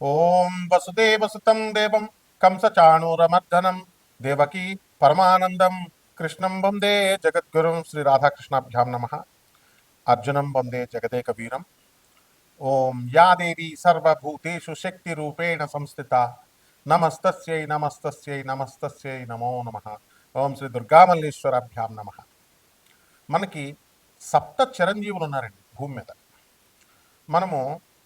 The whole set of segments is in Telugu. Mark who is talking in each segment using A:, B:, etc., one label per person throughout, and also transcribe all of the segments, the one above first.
A: ఓం వసుదేవసుతం దేవం కంసచాణూరమర్దనం దేవకీ పరమానందం కృష్ణం వందే జగద్గురుం శ్రీ రాధాకృష్ణాభ్యాం నమ అర్జునం వందే జగదేక వీరం ఓం యా దేవి సర్వభూతేషు శక్తి రూపేణ సంస్థిత నమస్తస్యై నమస్తస్యై నమస్తస్యై నమో నమ ఓం శ్రీ దుర్గామల్లేశ్వరాభ్యాం నమ మనకి సప్త చిరంజీవులు ఉన్నారండి భూమి మీద మనము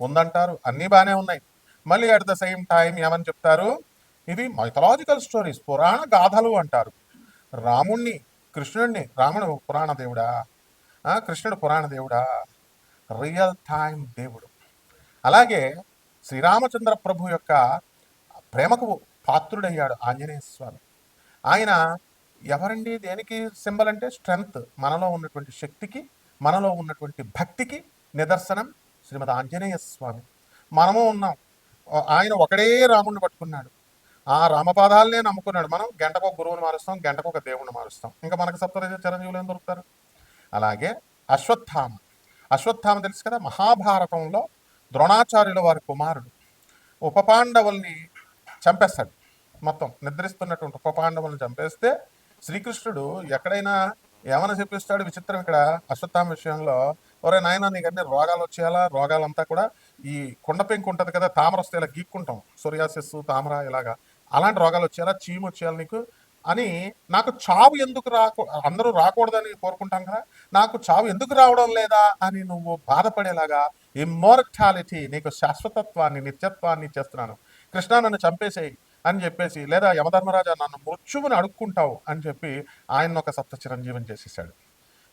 A: ఉందంటారు. అన్నీ బాగానే ఉన్నాయి. మళ్ళీ అట్ ద సేమ్ టైం ఏమని చెప్తారు? ఇవి మైథలాజికల్ స్టోరీస్ పురాణ గాథలు అంటారు. రాముణ్ణి కృష్ణుడిని రాముడు పురాణ దేవుడా? కృష్ణుడు పురాణ దేవుడా? రియల్ టైం దేవుడు. అలాగే శ్రీరామచంద్ర ప్రభు యొక్క ప్రేమకు పాత్రుడయ్యాడు ఆంజనేయ స్వామి. ఆయన ఎవరండి? దేనికి సింబల్ అంటే స్ట్రెంగ్త్ మనలో ఉన్నటువంటి శక్తికి మనలో ఉన్నటువంటి భక్తికి నిదర్శనం శ్రీమద్ ఆంజనేయ స్వామి. మనము ఉన్నాం. ఆయన ఒకడే రాముడిని పట్టుకున్నాడు. ఆ రామపాదాలనే నమ్ముకున్నాడు. మనం గంటకు ఒక గురువుని మారుస్తాం గంటకు ఒక దేవుణ్ణి మారుస్తాం. ఇంకా మనకు సప్తరజ చిరంజీవులు ఏం దొరుకుతారు? అలాగే అశ్వత్థామ. అశ్వత్థామ తెలుసు కదా? మహాభారతంలో ద్రోణాచార్యుల వారి కుమారుడు. ఉపపాండవుల్ని చంపేస్తాడు. మొత్తం నిద్రిస్తున్నటువంటి ఉపపాండవుల్ని చంపేస్తే శ్రీకృష్ణుడు ఎక్కడైనా ఏమైనా చెప్పిస్తాడు? విచిత్రం ఇక్కడ. అశ్వత్థామ విషయంలో ఒరే నాయన నీకు అన్ని రోగాలు వచ్చేయాలా? రోగాలంతా కూడా ఈ కుండ పెంకు ఉంటుంది కదా తామర వస్తే ఇలా గీక్కుంటాం. సోరియాసిస్ తామర ఇలాగా. అలాంటి రోగాలు వచ్చేయాలా? చీము వచ్చేయాలి నీకు? అని నాకు చావు ఎందుకు రాకు అందరూ రాకూడదని కోరుకుంటాం కదా నాకు చావు ఎందుకు రావడం లేదా అని నువ్వు బాధపడేలాగా ఇమ్మోర్టాలిటీ నీకు శాశ్వతత్వాన్ని నిత్యత్వాన్ని ఇచ్చేస్తున్నాను కృష్ణ నన్ను చంపేసేయి. అని చెప్పేసి లేదా యమధర్మరాజా నన్ను మృత్యువుని అడుక్కుంటావు అని చెప్పి ఆయన ఒక సప్త చిరంజీవిని చేసేసాడు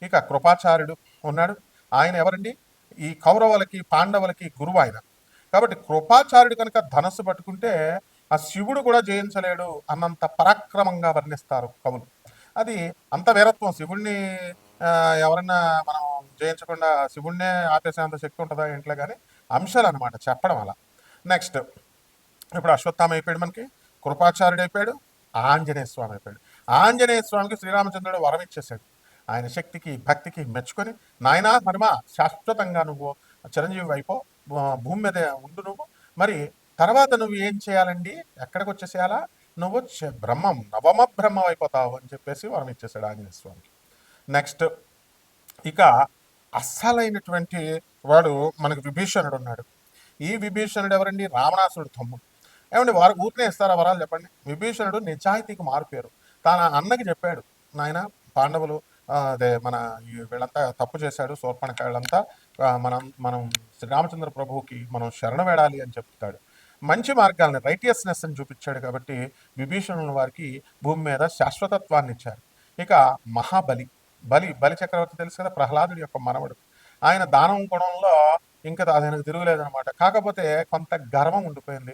A: ఇక కృపాచార్యుడు ఉన్నాడు. ఆయన ఎవరండి? ఈ కౌరవులకి పాండవులకి గురువు ఆయన. కాబట్టి కృపాచార్యుడు కనుక ధనస్సు పట్టుకుంటే ఆ శివుడు కూడా జయించలేడు అన్నంత పరాక్రమంగా వర్ణిస్తారు కవులు. అది అంత వీరత్వం. శివుణ్ణి ఎవరన్నా మనం జయించకుండా శివుణ్ణే ఆపేసేంత శక్తి ఉంటుందా ఇంట్లో కానీ అంశాలు అనమాట చెప్పడం అలా. నెక్స్ట్ ఇప్పుడు అశ్వత్థామ అయిపోయాడు మనకి. కృపాచార్యుడు అయిపోయాడు ఆంజనేయ స్వామి అయిపోయాడు. ఆంజనేయ స్వామికి శ్రీరామచంద్రుడు వరం ఇచ్చేశాడు. ఆయన శక్తికి భక్తికి మెచ్చుకొని నాయనా హనుమ శాశ్వతంగా నువ్వు చిరంజీవి అయిపో భూ- భూమి మీద ఉండు నువ్వు. మరి తర్వాత నువ్వు ఏం చేయాలండి? ఎక్కడికి వచ్చేసేయాలా? నువ్వు బ్రహ్మం నవమ బ్రహ్మం అయిపోతావు అని చెప్పేసి వరం ఇచ్చేశాడు ఆంజనేయ స్వామికి. నెక్స్ట్ ఇక అస్సలైనటువంటి వాడు మనకు విభీషణుడు ఉన్నాడు. ఈ విభీషణుడు ఎవరండి? రావణాసుడు తమ్ముడు. ఏమండి వారు ఊరినే ఇస్తారా వరాలు చెప్పండి? విభీషణుడు నిజాయితీకి మారిపోయారు. తన అన్నకి చెప్పాడు నాయన పాండవులు అదే మన వీళ్ళంతా తప్పు చేశాడు శూర్పణకాయలంతా మనం మనం శ్రీరామచంద్ర ప్రభువుకి మనం శరణ వేడాలి అని చెప్తాడు. మంచి మార్గాల్ని రైటియస్నెస్ అని చూపించాడు కాబట్టి విభీషణుల వారికి భూమి మీద శాశ్వతత్వాన్ని ఇచ్చారు. ఇక మహాబలి బలి బలి చక్రవర్తి తెలుసు కదా ప్రహ్లాదుడి యొక్క మనవడు. ఆయన దానం గుణంలో ఇంకా ఆయనకు తిరుగులేదనమాట కాకపోతే కొంత గర్వం ఉండిపోయింది.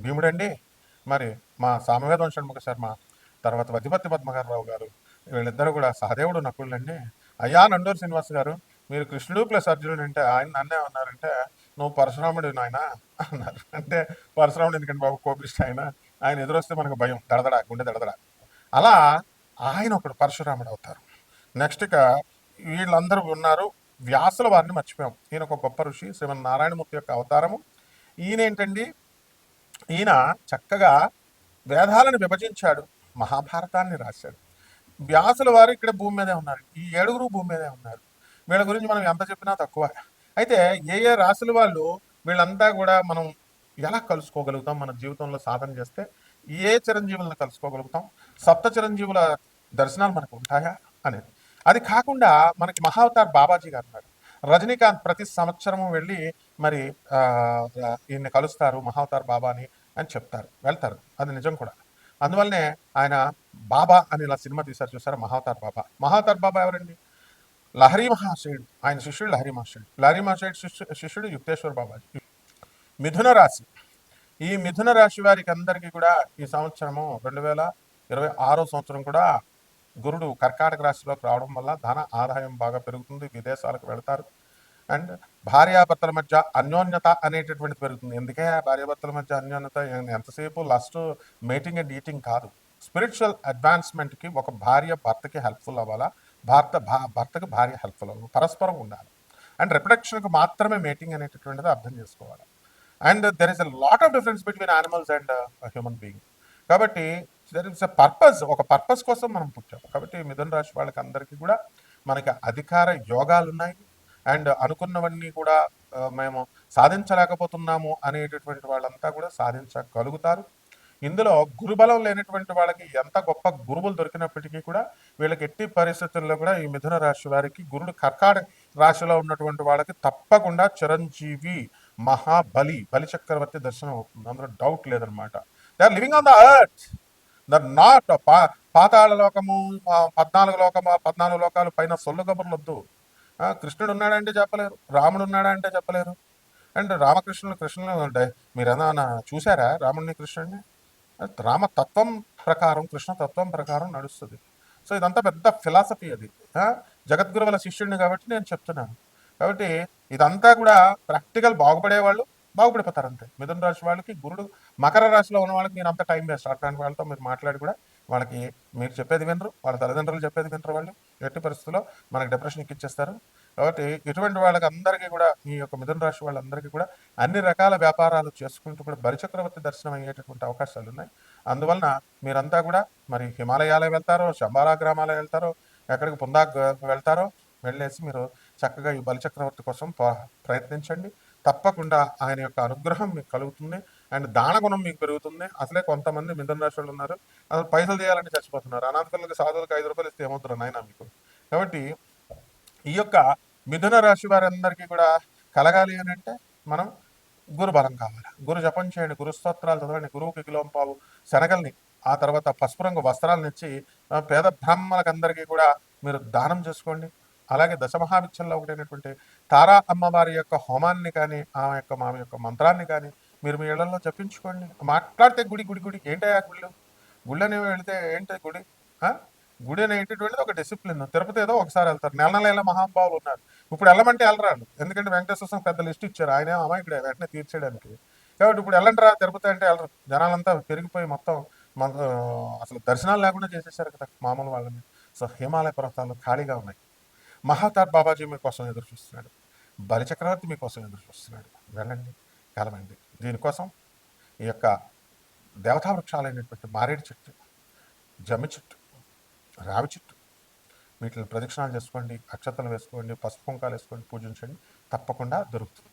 A: భీముడండి. మరి మా సామవేద షణ్ముఖ శర్మ తర్వాత వధిపతి పద్మగారావు గారు వీళ్ళిద్దరూ కూడా సహదేవుడు నకుళ్ళండి అయ్యా నండూరు శ్రీనివాస్ గారు మీరు కృష్ణుడు ప్లస్ అర్జునుడు అంటే ఆయన నన్నే ఉన్నారంటే నువ్వు పరశురాముడు నాయన అన్నారు. అంటే పరశురాముడు ఎందుకంటే బాబు కోపిష్ట ఆయన? ఆయన ఎదురొస్తే మనకు భయం దడదడ గుండె దడదడ. అలా ఆయన ఒకడు పరశురాముడు అవుతారు. నెక్స్ట్ ఇక వీళ్ళందరూ ఉన్నారు. వ్యాసుల వారిని మర్చిపోయాం. ఈయన ఒక గొప్ప ఋషి శ్రీమన్ నారాయణమూర్తి యొక్క అవతారము. ఈయన ఏంటండి ఈయన చక్కగా వేదాలను విభజించాడు మహాభారతాన్ని రాశాడు. వ్యాసుల వారు ఇక్కడ భూమి మీదే ఉన్నారు. ఈ ఏడుగురు భూమి మీదే ఉన్నారు. వీళ్ళ గురించి మనం ఎంత చెప్పినా తక్కువ. అయితే ఏ ఏ రాసుల వాళ్ళు వీళ్ళంతా కూడా మనం ఎలా కలుసుకోగలుగుతాం? మన జీవితంలో సాధన చేస్తే ఏ చిరంజీవులను కలుసుకోగలుగుతాం? సప్త చిరంజీవుల దర్శనాలు మనకు ఉంటాయా? అనేది. అది కాకుండా మనకి మహావతార్ బాబాజీ గారు ఉన్నారు. రజనీకాంత్ ప్రతి సంవత్సరం వెళ్ళి మరి ఆ, ఈయన్ని కలుస్తారు మహావతార్ బాబాని. అని చెప్తారు వెళ్తారు. అది నిజం కూడా. అందువల్లనే ఆయన బాబా అని ఇలా సినిమా తీశారు చూసారు? మహాతార్ బాబా. మహాతార్ బాబా ఎవరండి? లహరి మహాశయుడు. ఆయన శిష్యుడు లహరి మహాశయుడు. లహరి మహాశయుడు శిష్యు శిష్యుడు యుక్తేశ్వర బాబాజీ. మిథున రాశి. ఈ మిథున రాశి వారికి అందరికీ కూడా ఈ సంవత్సరము రెండు వేల ఇరవై ఆరో సంవత్సరం కూడా గురుడు కర్కాటక రాశిలోకి రావడం వల్ల ధన ఆదాయం బాగా పెరుగుతుంది. విదేశాలకు వెళ్తారు. అండ్ భార్యాభర్తల మధ్య అన్యోన్యత అనేటటువంటిది పెరుగుతుంది. ఎందుకే భార్యాభర్తల మధ్య అన్యోన్యత? ఎంతసేపు లస్ట్ మీటింగ్ అండ్ ఈటింగ్ కాదు. స్పిరిచువల్ అడ్వాన్స్మెంట్కి ఒక భార్య భర్తకి హెల్ప్ఫుల్ అవ్వాలా? భర్త భా- భర్తకి భార్య హెల్ప్ఫుల్ అవ్వాలి. పరస్పరం ఉండాలి. అండ్ రిప్రొడక్షన్కి మాత్రమే మీటింగ్ అనేటటువంటిది అర్థం చేసుకోవాలి. And there is a lot of difference between animals and human being కాబట్టి దెర్ ఇస్ అ పర్పస్ ఒక పర్పస్ కోసం మనం పుట్టాం. కాబట్టి మిథున రాశి వాళ్ళకి అందరికీ కూడా మనకి అధికార యోగాలు ఉన్నాయి అండ్ అనుకున్నవన్నీ కూడా మేము సాధించలేకపోతున్నాము అనేటటువంటి వాళ్ళంతా కూడా సాధించగలుగుతారు. ఇందులో గురుబలం లేనటువంటి వాళ్ళకి ఎంత గొప్ప గురువులు దొరికినప్పటికీ కూడా వీళ్ళకి ఎట్టి పరిస్థితుల్లో కూడా ఈ మిథున రాశి వారికి గురుడు కర్కాడ రాశిలో ఉన్నటువంటి వాళ్ళకి తప్పకుండా చిరంజీవి మహాబలి బలి చక్రవర్తి దర్శనం అవుతుంది. అందులో డౌట్ లేదనమాట they are living on the earth they're not పాతాళ లోకము పద్నాలుగు లోకము పద్నాలుగు లోకాలు పైన సొల్లు కబుర్లు వద్దు. కృష్ణుడు ఉన్నాడంటే చెప్పలేరు రాముడు ఉన్నాడా అంటే చెప్పలేరు. అండ్ రామకృష్ణుడు కృష్ణుడు డై- మీరు ఏదైనా చూసారా రాముడిని కృష్ణుడిని? రామతత్వం ప్రకారం కృష్ణ తత్వం ప్రకారం నడుస్తుంది. సో ఇదంతా పెద్ద ఫిలాసఫీ అది. జగద్గురువుల శిష్యుడిని కాబట్టి నేను చెప్తున్నాను. కాబట్టి ఇదంతా కూడా ప్రాక్టికల్ బాగుపడే వాళ్ళు బాగుపడిపోతారు అంతే. మిథున రాశి వాళ్ళకి గురుడు మకర రాశిలో ఉన్న వాళ్ళకి మీరు అంత టైం వేస్ట్. అట్లాంటి వాళ్ళతో మీరు మాట్లాడి కూడా వాళ్ళకి మీరు చెప్పేది వినరు వాళ్ళ తల్లిదండ్రులు చెప్పేది వినరు వాళ్ళు. ఎట్టి పరిస్థితుల్లో మనకి డిప్రెషన్ ఎక్కిచ్చేస్తారు. కాబట్టి ఇటువంటి వాళ్ళకి అందరికీ కూడా ఈ యొక్క మిథున రాశి వాళ్ళందరికీ కూడా అన్ని రకాల వ్యాపారాలు చేసుకుంటూ కూడా బలిచక్రవర్తి దర్శనం అయ్యేటటువంటి అవకాశాలు ఉన్నాయి. అందువలన మీరంతా కూడా మరి హిమాలయాలే వెళ్తారో శంబాలా గ్రామాలే వెళ్తారో ఎక్కడికి పుందా వెళ్తారో వెళ్ళేసి మీరు చక్కగా ఈ బలిచక్రవర్తి కోసం ప్రయత్నించండి. తప్పకుండా ఆయన యొక్క అనుగ్రహం మీకు కలుగుతుంది. అండ్ దాన గుణం మీకు పెరుగుతుంది. అసలే కొంతమంది మిథున రాశి వాళ్ళు ఉన్నారు. అసలు పైసలు చేయాలని చచ్చిపోతున్నారు. అనాథకులకు సాధువులకు ఐదు రూపాయలు ఇస్తే ఏమవుతున్నారు నాయన మీకు? కాబట్టి ఈ యొక్క మిథున రాశి వారందరికీ కూడా కలగాలి అని అంటే మనం గురు బలం కావాలి. గురు జపం చేయండి గురు స్తోత్రాలు చదవండి గురువుకి కిలోం పావు శనగల్ని ఆ తర్వాత పసుపు రంగు వస్త్రాలను ఇచ్చి ఆ, పేద బ్రాహ్మణులకందరికీ కూడా మీరు దానం చేసుకోండి. అలాగే దశమహావిచ్చల్లో ఒకటైనటువంటి తారా అమ్మవారి యొక్క హోమాన్ని కానీ ఆమె యొక్క మా యొక్క మంత్రాన్ని కానీ మీరు మీ ఇళ్ళలో చెప్పించుకోండి. మాట్లాడితే గుడి గుడి గుడి. ఏంటయ్యా గుళ్ళు? గుళ్ళు వెళితే ఏంటి గుడి? ఆ? గుడి అనేటటువంటిది ఒక డిసిప్లిన్ తిరుపతి ఏదో ఒకసారి వెళ్తారు. నెల నెల మహానుభావులు ఉన్నారు. ఇప్పుడు వెళ్ళమంటే వెళ్ళరాడు ఎందుకంటే వెంకటేశ్వర స్వామి పెద్ద లిస్ట్ ఇచ్చారు. ఆయన అమాయకుడే వెంటనే తీర్చేయడానికి. కాబట్టి ఇప్పుడు వెళ్ళండి రా తిరుపతి అంటే వెళ్ళరు. జనాలంతా పెరిగిపోయి మొత్తం అసలు దర్శనాలు లేకుండా చేసేసారు కదా మామూలు వాళ్ళని. సో హిమాలయ పర్వతాలు ఖాళీగా ఉన్నాయి. మహాతార్ బాబాజీ మీకోసం ఎదురు చూస్తున్నాడు. బలిచక్రవర్తి మీకోసం ఎదురు చూస్తున్నాడు. వెళ్ళండి. కలవండి. దీనికోసం ఈ యొక్క దేవతా వృక్షాలైనటువంటి మారేడు చెట్టు జమ్మి చెట్టు రావి చెట్టు వీటిని ప్రదక్షిణాలు చేసుకోండి అక్షతలు వేసుకోండి పసుపు కుంకాలు వేసుకోండి పూజించండి తప్పకుండా దొరుకుతుంది.